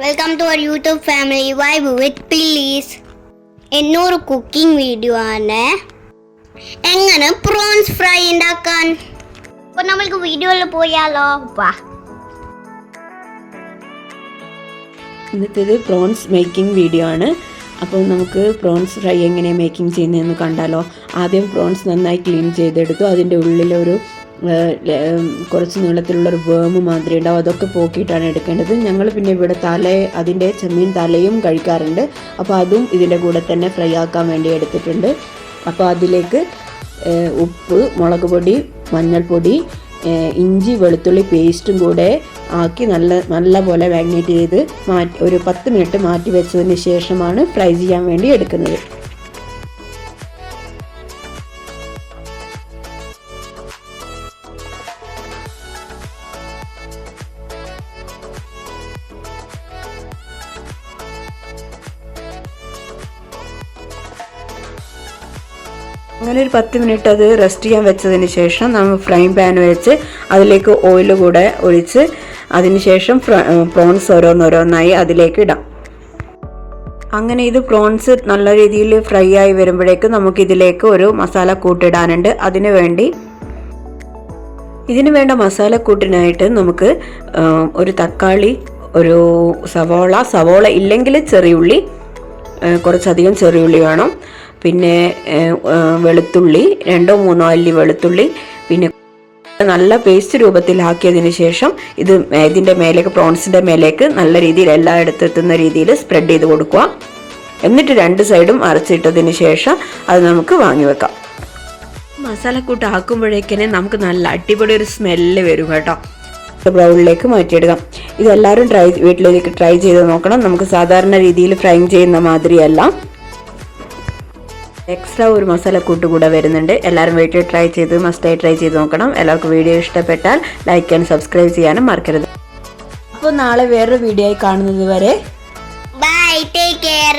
Welcome to our YouTube family vibe with please എന്നൂറ് cooking video ആണ്. എങ്ങനെ prawns fry ഉണ്ടാക്കാൻ അപ്പോൾ നമ്മൾക്ക് വീഡിയോയിൽ പോയാലോ? വാ. ഇന്നത്തേത് പ്രോൺസ് മേക്കിംഗ് വീഡിയോ ആണ്. അപ്പോൾ നമുക്ക് പ്രോൺസ് ഫ്രൈ എങ്ങനെ മേക്കിംഗ് ചെയ്യുന്നതെന്ന് കണ്ടാലോ. ആദ്യം പ്രോൺസ് നന്നായി ക്ലീൻ ചെയ്തെടുത്തു. അതിന്റെ ഉള്ളിലൊരു കുറച്ച് നീളത്തിലുള്ളൊരു വേമ് മാതിരി ഉണ്ടാവും. അതൊക്കെ പോക്കിയിട്ടാണ് എടുക്കേണ്ടത്. ഞങ്ങൾ പിന്നെ ഇവിടെ തല അതിന്റെ ചെമ്മീൻ തലയും കഴിക്കാറുണ്ട്. അപ്പോൾ അതും ഇതിന്റെ കൂടെ തന്നെ ഫ്രൈ ആക്കാൻ വേണ്ടി എടുത്തിട്ടുണ്ട്. അപ്പോൾ അതിലേക്ക് ഉപ്പ് മുളക് പൊടി മഞ്ഞൾപ്പൊടി ഇഞ്ചി വെളുത്തുള്ളി പേസ്റ്റും കൂടെ ആക്കി നല്ല നല്ല പോലെ മാഗ്നേറ്റ് ചെയ്ത് മാറ്റി ഒരു പത്ത് മിനിറ്റ് മാറ്റി വെച്ചതിന് ശേഷമാണ് ഫ്രൈ ചെയ്യാൻ വേണ്ടി എടുക്കുന്നത്. അങ്ങനെ ഒരു പത്ത് മിനിറ്റ് അത് റെസ്റ്റ് ചെയ്യാൻ വെച്ചതിന് ശേഷം നമ്മൾ ഫ്രൈ പാൻ വെച്ച് അതിലേക്ക് ഓയിൽ കൂടെ ഒഴിച്ച് അതിന് ശേഷം പ്രോൺസ് ഓരോന്നോരോന്നായി അതിലേക്ക് ഇടാം. അങ്ങനെ ഇത് പ്രോൺസ് നല്ല രീതിയിൽ ഫ്രൈ ആയി വരുമ്പോഴേക്ക് നമുക്ക് ഇതിലേക്ക് ഒരു മസാല കൂട്ടിടാനുണ്ട്. അതിനു വേണ്ടി ഇതിനു വേണ്ട മസാല മസാലക്കൂട്ടിനായിട്ട് നമുക്ക് ഒരു തക്കാളി ഒരു സവോള സവോള ഇല്ലെങ്കിൽ ചെറിയുള്ളി കുറച്ചധികം ചെറിയുള്ളി വേണം. പിന്നെ വെളുത്തുള്ളി രണ്ടോ മൂന്നോ അല്ലി വെളുത്തുള്ളി പിന്നെ നല്ല പേസ്റ്റ് രൂപത്തിലാക്കിയതിന് ശേഷം ഇത് ഇതിന്റെ മേലേക്ക് പ്രോൺസിന്റെ മേലേക്ക് നല്ല രീതിയിൽ എല്ലായിടത്തും എത്തുന്ന രീതിയിൽ സ്പ്രെഡ് ചെയ്ത് കൊടുക്കുക. എന്നിട്ട് രണ്ട് സൈഡും അരച്ചിട്ടതിന് ശേഷം അത് നമുക്ക് വാങ്ങി വെക്കാം. മസാലക്കൂട്ട് ആക്കുമ്പോഴേക്കിനെ നമുക്ക് നല്ല അടിപൊളി ഒരു സ്മെല്ല് വരും കേട്ടോ. ബ്രൗണിലേക്ക് മാറ്റിയെടുക്കാം. ഇതെല്ലാവരും ട്രൈ വീട്ടിലേക്ക് ട്രൈ ചെയ്ത് നോക്കണം. നമുക്ക് സാധാരണ രീതിയിൽ ഫ്രൈ ചെയ്യുന്ന മാതിരിയല്ല. എക്സ്ട്രാ ഒരു മസാലക്കൂട്ട് കൂടെ വരുന്നുണ്ട്. എല്ലാവരും വീട്ടിൽ ട്രൈ ചെയ്ത് മസ്റ്റായി ട്രൈ ചെയ്ത് നോക്കണം. എല്ലാവർക്കും വീഡിയോ ഇഷ്ടപ്പെട്ടാൽ ലൈക്ക് ആൻഡ് സബ്സ്ക്രൈബ് ചെയ്യാനും മറക്കരുത്. അപ്പോൾ നാളെ വേറൊരു വീഡിയോ ആയി കാണുന്നത് വരെ ബൈ ടേക്ക് കെയർ